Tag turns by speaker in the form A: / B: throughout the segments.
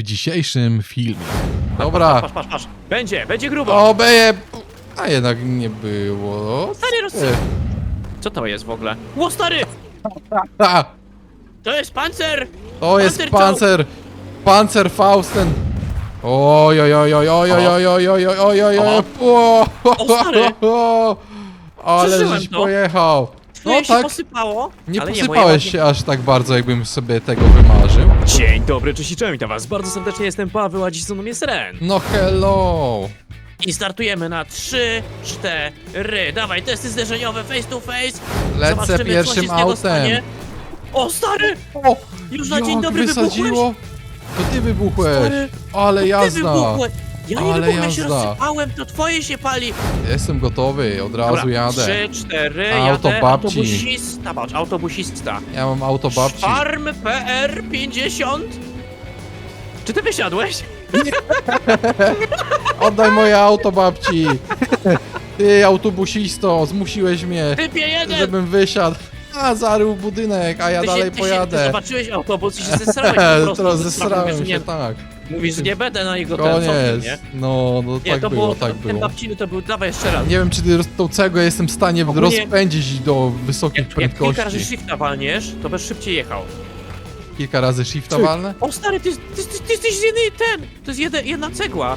A: w dzisiejszym filmie. Dobra,
B: Patrz, patrz, patrz. Będzie, będzie grubo.
A: obeje... A jednak nie było.
B: Stary roz...
A: E,
B: Co to jest w ogóle? Ło, stary!
A: A,
B: To jest pancer!
A: to jest
B: Panzer
A: pancer... Pancer Fausten. Oj, oj, oj, oj, oj, oj, oj, oj, oj, oj, oj, oj, oj, o,
B: O, stary.
A: Ale
B: Przeżyłem
A: żeś
B: to.
A: pojechał.
B: Twoje
A: No
B: się
A: tak,
B: posypało?
A: nie
B: ale
A: posypałeś się aż tak bardzo, jakbym sobie tego wymarzył.
B: Dzień dobry, cześć i cześć, witam was bardzo serdecznie, jestem Paweł, a dziś ze mną jest Ren.
A: No hello.
B: I startujemy na 3, 4, dawaj, testy zderzeniowe face to face.
A: Lecę
B: Zobaczymy, co się
A: pierwszym
B: z niego
A: autem.
B: Stanie. O, stary!
A: O,
B: Już na dzień
A: jak
B: dobry
A: wysadziło. To ty wybuchłeś.
B: Stary,
A: Ale
B: Ty
A: jazda.
B: wybuchłeś! Ja nie
A: Ale
B: wybuchłem, ja się
A: jazda.
B: rozsypałem, to twoje się pali.
A: Jestem gotowy, od razu jadę.
B: 3, 4,
A: Auto
B: jadę,
A: babci.
B: autobusista, patrz, autobusista.
A: Ja mam auto babci.
B: Farm PR 50. Czy ty wysiadłeś?
A: Oddaj moje auto babci. Ty autobusisto, zmusiłeś mnie,
B: Typie jeden!
A: żebym wysiadł. A, zarył budynek, a ja
B: Ty
A: dalej
B: ty Się, ty
A: pojadę.
B: zobaczyłeś autobus i się zesrałeś po prostu.
A: Teraz
B: ze
A: zesrałem się,
B: nie,
A: tak.
B: Mówisz, że nie będę na niego ten,
A: Koniec.
B: nie?
A: No, no
B: Nie,
A: tak
B: to
A: było,
B: było,
A: tak
B: ten
A: było.
B: babciny to był, dawaj jeszcze raz.
A: Nie wiem, czy ty tą cegłę jestem w stanie
B: Ogólnie-
A: rozpędzić do wysokich
B: Jak, jak kilka razy
A: prędkości.
B: shifta walniesz, to będziesz szybciej jechał.
A: Kilka razy shifta walnę?
B: O stary, ty, ty, ty, ty jesteś z jednej ten, to jest jede, jedna cegła.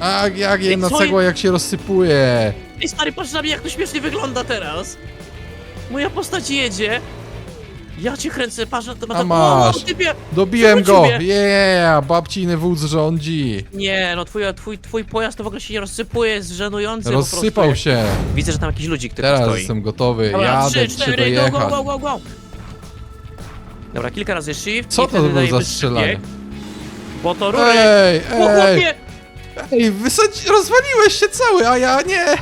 A: A jak jedna
B: co
A: cegła jak się rozsypuje.
B: Ej stary, patrz na mnie jak to śmiesznie wygląda teraz. Moja postać jedzie. Ja cię kręcę, patrz na to,
A: A
B: tak,
A: masz.
B: O, typie.
A: Dobiłem go!
B: Mnie.
A: Yeah! Babciny wódz rządzi.
B: Nie, no twój, twój, twój pojazd to w ogóle się nie rozsypuje, jest żenujący po
A: Rozsypał
B: prostu.
A: się.
B: Widzę, że tam jakiś ludzik tylko
A: Teraz
B: stoi.
A: jestem gotowy.
B: Dobra,
A: Jadę
B: trzy, cztery, go, go,
A: dojechać.
B: go, go, go. Dobra, kilka razy shift
A: Co
B: i
A: to
B: wtedy
A: było za
B: dajemy
A: strzelanie?
B: Bo to rury.
A: Ej,
B: O,
A: ej!
B: chłopie!
A: Ej, wysadzi... rozwaliłeś się cały, a ja nie!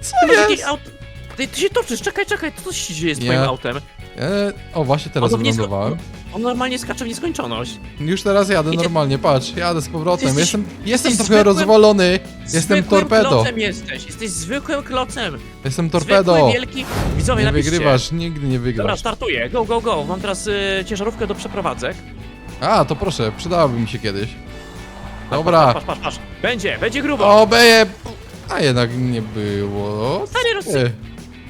A: Co
B: Ty masz jakieś
A: jest?
B: auto... Ty, ty się toczysz, czekaj, czekaj, co się dzieje z
A: Nie.
B: twoim autem?
A: E, o, właśnie teraz
B: niesko-
A: wylądowałem.
B: On normalnie skacze w nieskończoność.
A: Już teraz jadę
B: Idzie-
A: normalnie, patrz, jadę z powrotem.
B: Jesteś-
A: Jestem, jestem trochę
B: zwykłym-
A: rozwalony. Jestem torpedo.
B: klocem jesteś, jesteś zwykłym klocem.
A: Jestem
B: Zwykły,
A: torpedo.
B: wielki... Widzowie,
A: Nie
B: napiszcie.
A: wygrywasz, nigdy nie
B: Dobra,
A: wygrasz.
B: startuję, go, go, go. Mam teraz y, ciężarówkę do przeprowadzek.
A: A, to proszę, przydałaby mi się kiedyś.
B: Patrz,
A: Dobra.
B: Patrz, patrz, patrz. Będzie, będzie grubo.
A: Obeje... A jednak nie było.
B: Stary, roz...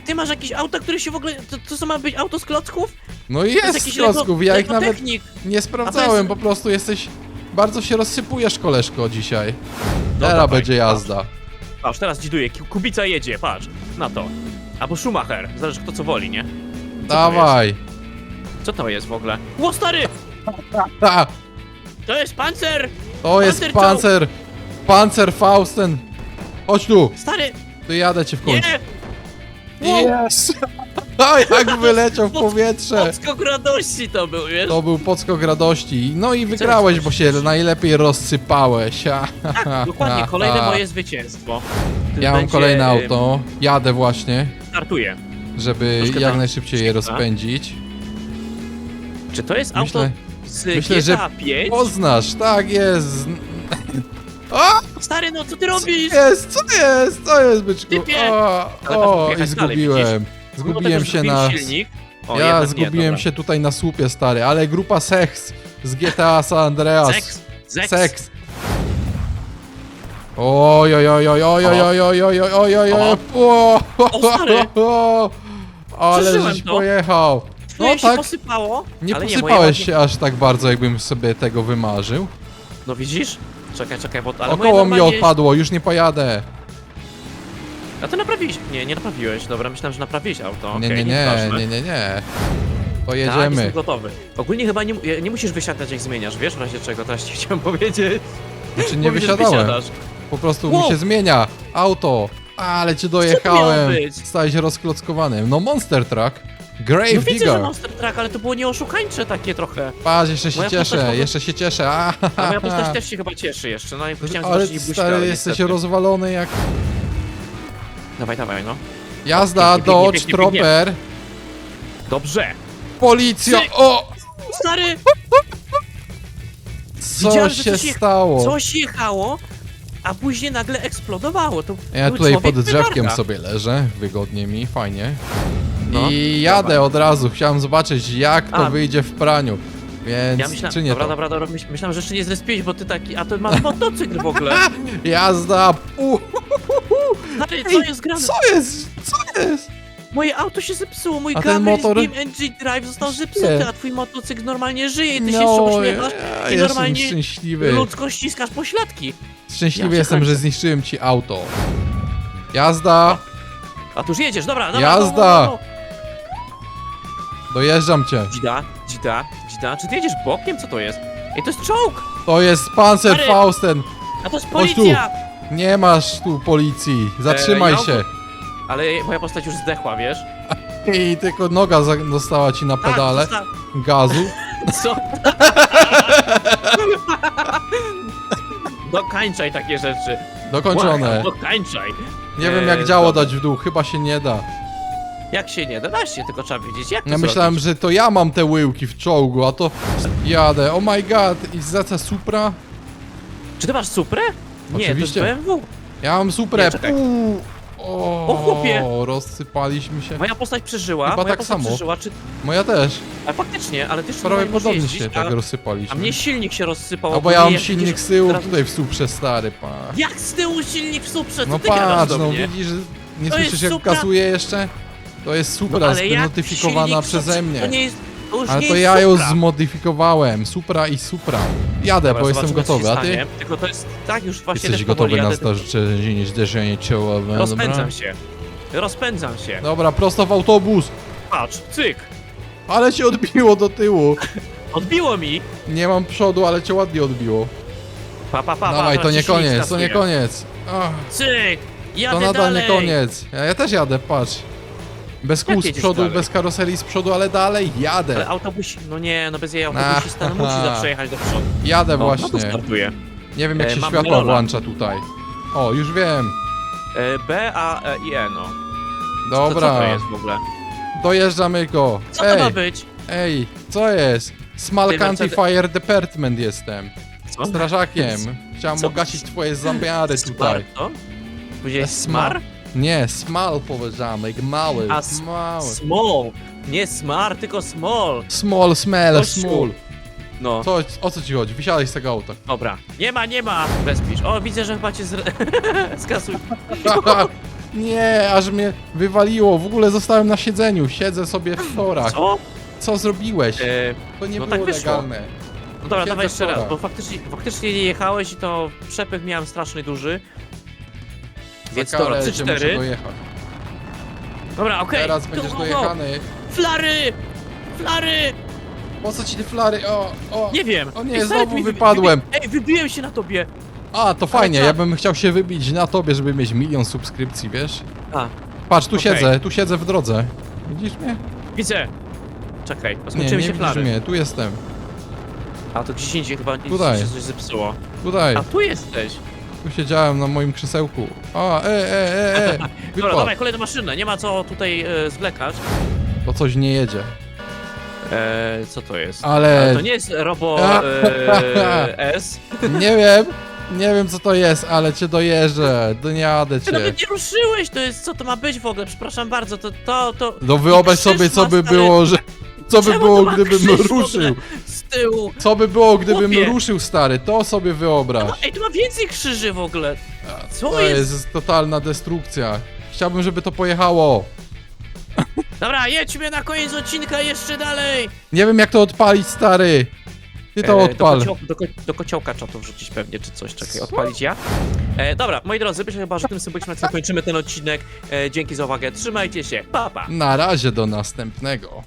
A: Ty.
B: Masz jakieś auto, które się w ogóle... To, to co ma być auto z klocków?
A: No
B: To
A: jest
B: jakiś
A: z klocków, ja ich nawet
B: technik.
A: nie sprawdzałem,
B: jest-
A: po prostu jesteś... Bardzo się rozsypujesz, koleżko, dzisiaj.
B: No
A: Teraz będzie jazda.
B: Patrz, teraz dziduję. Ki- Kubica jedzie, patrz. Na to. Albo Schumacher. Zależy kto co woli, nie?
A: Dawaj.
B: Co to jest w ogóle? Ło, stary!
A: A,
B: To jest pancer!
A: to jest pancer... Pancer Fausten. Chodź tu,
B: Stary!
A: dojadę cię w końcu.
B: Nie!
A: Yes! A jak wyleciał w powietrze.
B: Podskok radości to był, wiesz?
A: To był podskok radości. No i wygrałeś, bo się najlepiej rozsypałeś. Ha, ha,
B: Dokładnie, kolejne moje zwycięstwo.
A: Ja mam
B: Będzie,
A: kolejne auto. Jadę właśnie,
B: Startuję.
A: żeby
B: Troszkę
A: jak
B: tam
A: najszybciej je rozpędzić.
B: Czy to jest
A: Myślę-
B: auto z
A: myślę, że
B: GTA 5?
A: Poznasz, tak jest. O!
B: Stary, no co ty robisz?
A: Jest, co to jest? Co jest, byczku?
B: Typie!
A: O,
B: Ale
A: o i
B: dalej,
A: zgubiłem.
B: No
A: Zgubiłem się
B: zgubiłem
A: na...
B: silnik. O,
A: Ja
B: jednak nie,
A: zgubiłem
B: dobra.
A: się tutaj na słupie, stary, ale grupa Sex z GTA San Andreas.
B: Seks, seks.
A: Seks. Oj, oj, oj, oj, oj, oj, oj, oj, oj, oj, oj, oj, oj, o,
B: O, stary.
A: Ale
B: Przeżyłem
A: żeś
B: to.
A: pojechał. No
B: się
A: tak,
B: posypało,
A: nie
B: ale
A: posypałeś
B: moje
A: się aż tak bardzo, jakbym sobie tego wymarzył.
B: No widzisz? Czekaj, czekaj, bo ale moje
A: Około mi
B: normalnie-
A: odpadło, już nie pojadę.
B: A to naprawiłeś? Nie, nie naprawiłeś. Dobra, myślałem, że naprawiłeś auto.
A: Nie,
B: okej,
A: nie, nie,
B: nieważne.
A: nie, nie, nie. To
B: Tak,
A: jedziemy.
B: jestem gotowy. Ogólnie chyba nie, nie musisz wysiadać jak zmieniasz, wiesz w razie czego, teraz ci chciałem powiedzieć.
A: Znaczy nie
B: że
A: wysiadałem.
B: wysiadasz.
A: Po prostu
B: Wow.
A: mi się zmienia auto. Ale cię
B: miało
A: dojechałem.
B: być?
A: Stałeś rozklockowany. No Monster Truck. Grave
B: No widzę, że
A: Digger.
B: Monster Truck, ale to było nieoszukańcze takie trochę.
A: Patrz, jeszcze się
B: Moja postać
A: cieszę, jeszcze się cieszę. A,
B: A moja postać też się chyba cieszy jeszcze, no i chciałem
A: Ale
B: zobaczyć buźkę,
A: stary,
B: ale
A: jesteś
B: niestety.
A: rozwalony jak...
B: Dawaj, dawaj, no.
A: Jazda,
B: Pięknie, pięknie,
A: Dodge,
B: pięknie, pięknie.
A: Tropper.
B: Dobrze!
A: Policja,
B: Cyk.
A: o!
B: Stary,
A: Co
B: Widziałem, że
A: się
B: coś je-
A: stało?
B: coś jechało, a później nagle eksplodowało. To
A: Ja
B: był
A: tutaj
B: człowiek
A: pod drzewkiem
B: petarda.
A: sobie leżę, wygodnie mi, fajnie.
B: No,
A: I jadę od razu, chciałem zobaczyć jak to
B: A.
A: wyjdzie w praniu. Więc
B: Ja myślałem,
A: czy nie
B: dobra,
A: to?
B: dobra, dobra, myśl, myślałem, że jeszcze nie zrespiłeś, bo ty taki, a to masz motocykl w ogóle.
A: Jazda! U,
B: Stary, co jest grane?
A: co jest? Co jest?
B: Moje auto się zepsuło, mój
A: A ten
B: Gabriel
A: motor-
B: NG Drive został zepsuty, a twój motocykl normalnie żyje i ty się jeszcze
A: No,
B: uśmiechasz
A: ja
B: i
A: jestem
B: normalnie
A: szczęśliwy.
B: ludzko ściskasz pośladki.
A: Szczęśliwy
B: Ja
A: jestem, że zniszczyłem ci auto. Jazda!
B: A tu już jedziesz, dobra, dobra.
A: Jazda!
B: No, no, no.
A: Dojeżdżam cię.
B: Dzida, dzida, dzida, czy ty jedziesz bokiem? Co to jest? Ej, to jest czołg!
A: To jest
B: Stary!
A: Fausten.
B: A to jest
A: Chodź tu.
B: policja!
A: Nie masz tu policji. Zatrzymaj
B: ja-
A: się.
B: Ale moja postać już zdechła, wiesz?
A: I tylko noga za- dostała ci na pedale
B: Tak,
A: gazu.
B: Co? Dokańczaj takie rzeczy.
A: Dokończone.
B: Błagam, Dokańczaj.
A: Nie wiem
B: Eee,
A: jak działo
B: dobra.
A: dać w dół, chyba się nie da.
B: Jak się nie da, da się, tylko trzeba wiedzieć jak to
A: Ja myślałem,
B: zrobić.
A: że to ja mam te łyłki w czołgu, a to jadę. Oh my god, i ZC Supra?
B: Czy ty masz Suprę? Nie,
A: Oczywiście.
B: to jest BMW.
A: Ja mam Suprę.
B: Nie, czekaj.
A: O,
B: O, chłopie.
A: rozsypaliśmy się.
B: Moja postać przeżyła,
A: Chyba
B: moja
A: tak
B: postać
A: samo.
B: przeżyła, czy...
A: Moja też.
B: A faktycznie, ale ty jeszcze
A: Prawie
B: możesz
A: podobnie
B: jeździć,
A: się tak
B: a,
A: rozsypaliśmy.
B: a mnie silnik się rozsypał.
A: A bo ja mam
B: jak
A: silnik
B: widzisz,
A: z tyłu
B: teraz-
A: tutaj w Suprze stary, pa.
B: Jak z tyłu silnik w Suprze? Co
A: No
B: ty gadasz
A: patrz,
B: do
A: no
B: mnie?
A: widzisz, nie
B: To jest
A: słyszysz jak
B: Supra?
A: kasuje jeszcze? To jest
B: No,
A: Supra
B: ale jak
A: znotyfikowana
B: silnik w
A: przeze mnie.
B: To nie jest... To już
A: Ale
B: nie
A: to
B: jest
A: ja ją
B: Supra.
A: zmodyfikowałem. Supra i Supra. Jadę,
B: Dobra,
A: bo jestem
B: zobaczymy, co
A: gotowy,
B: się
A: a ty?
B: stanie. Tylko to jest... Tak, już właśnie
A: Jesteś
B: też
A: gotowy
B: powoli
A: na
B: jadę, tylko
A: zdarzenie, zderzenie czołowe,
B: Rozpędzam się. Rozpędzam się.
A: Dobra, prosto w autobus.
B: Patrz, cyk.
A: Ale cię odbiło do tyłu.
B: Odbiło mi.
A: Nie mam przodu, ale cię ładnie odbiło.
B: Pa, pa, pa,
A: Dawaj,
B: pa,
A: to nie koniec, to nie
B: skasuje.
A: koniec. Ach,
B: Cyk. Jadę
A: to nadal
B: dalej.
A: nie koniec. Ja, ja też jadę, patrz. Bez kół z
B: jedziesz
A: przodu,
B: dalej?
A: bez karoserii z przodu, ale dalej
B: Ale
A: jadę.
B: autobus... No nie, no bez jej autobusista no musi
A: Aha.
B: zawsze jechać do przodu.
A: Jadę
B: No, no to
A: właśnie.
B: startuje.
A: Nie wiem jak
B: E,
A: się
B: mam
A: światła
B: Melola.
A: włącza tutaj. O, już wiem.
B: E, B, A, E i E, no. To, co to
A: Dobra,
B: jest w ogóle?
A: dojeżdżamy go.
B: Co to ma
A: Ej,
B: być?
A: ej, co jest? Small
B: Ty,
A: County
B: Mercedes-
A: Fire Department jestem.
B: Co?
A: Strażakiem. Chciałem
B: Co?
A: ogasić twoje zamiary
B: Smar,
A: tutaj.
B: to? Powiedziałeś
A: Smar.
B: smar?
A: Nie, small powiedziałem, jak mały,
B: A, s-
A: mały.
B: Small. Nie smar, tylko small.
A: Small, smell, small.
B: No,
A: Co, o co ci chodzi? Wysiadaj z tego auta.
B: dobra. Nie ma, nie ma. Bezpisz. O, widzę, że chyba cię zre... skasuj.
A: Nie, aż mnie wywaliło. W ogóle zostałem na siedzeniu. Siedzę sobie w torach.
B: Co?
A: Co zrobiłeś?
B: E,
A: To nie
B: no
A: było
B: tak wyszło.
A: legalne.
B: no dobra,
A: Siedzę
B: dawaj
A: w
B: jeszcze raz, bo faktycznie, faktycznie nie jechałeś i to przepych miałem straszny duży. Więc
A: Za
B: dobra,
A: karę cię muszę
B: 3-4.
A: dojechać.
B: Dobra, okej.
A: Teraz będziesz
B: go, go.
A: dojechany.
B: Flary! Flary!
A: Po co ci te flary? O, o.
B: Nie wiem.
A: O nie,
B: Ej, stary,
A: znowu
B: wy- wy-
A: wypadłem.
B: Wybi... Ej, wybiłem się na tobie.
A: A, to fajnie.
B: co?
A: Ja bym chciał się wybić na tobie, żeby mieć milion subskrypcji, wiesz?
B: A,
A: Patrz, tu
B: Okej.
A: siedzę, tu siedzę w drodze. Widzisz mnie?
B: widzę. Czekaj,
A: Nie, nie
B: się
A: widzisz
B: flary.
A: mnie. Tu jestem.
B: A to gdzieś indziej chyba gdzieś
A: Tutaj.
B: się coś zepsuło.
A: Tutaj.
B: A tu jesteś.
A: Tu siedziałem na moim krzesełku. O, e, e, e, e.
B: Dobra, dawaj, kolejna maszyna. Nie ma co tutaj e, zwlekać.
A: Bo coś nie jedzie.
B: E, co to jest?
A: Ale-
B: A, to nie jest Robo e, S.
A: Nie wiem. Nie wiem co to jest, ale cię dojeżdżę. Dojadę
B: Ty
A: cię.
B: nawet nie ruszyłeś, to jest, co to ma być w ogóle? Przepraszam bardzo, to, to, to...
A: No wyobraź
B: krzyż
A: sobie co by
B: stary.
A: było, że... Co by
B: Czemu
A: było,
B: to ma
A: gdybym
B: krzyż w ogóle
A: ruszył?
B: Z tyłu.
A: Co by było, gdybym
B: Chłopie.
A: ruszył, stary? To sobie wyobraź.
B: ej, tu ma więcej krzyży w ogóle. Co
A: To
B: jest?
A: jest totalna destrukcja. Chciałbym, żeby to pojechało.
B: Dobra, jedźmy na koniec odcinka jeszcze dalej.
A: Nie wiem jak to odpalić, stary. Ty to
B: E,
A: odpal.
B: Do, kocioł, do, ko- do kociołka trzeba to wrzucić pewnie, czy coś. Czekaj, odpalić ja. E, dobra, moi drodzy, myślę chyba, że tym symbolicznym kończymy ten odcinek. E, dzięki za uwagę, trzymajcie się, pa pa.
A: Na razie do następnego.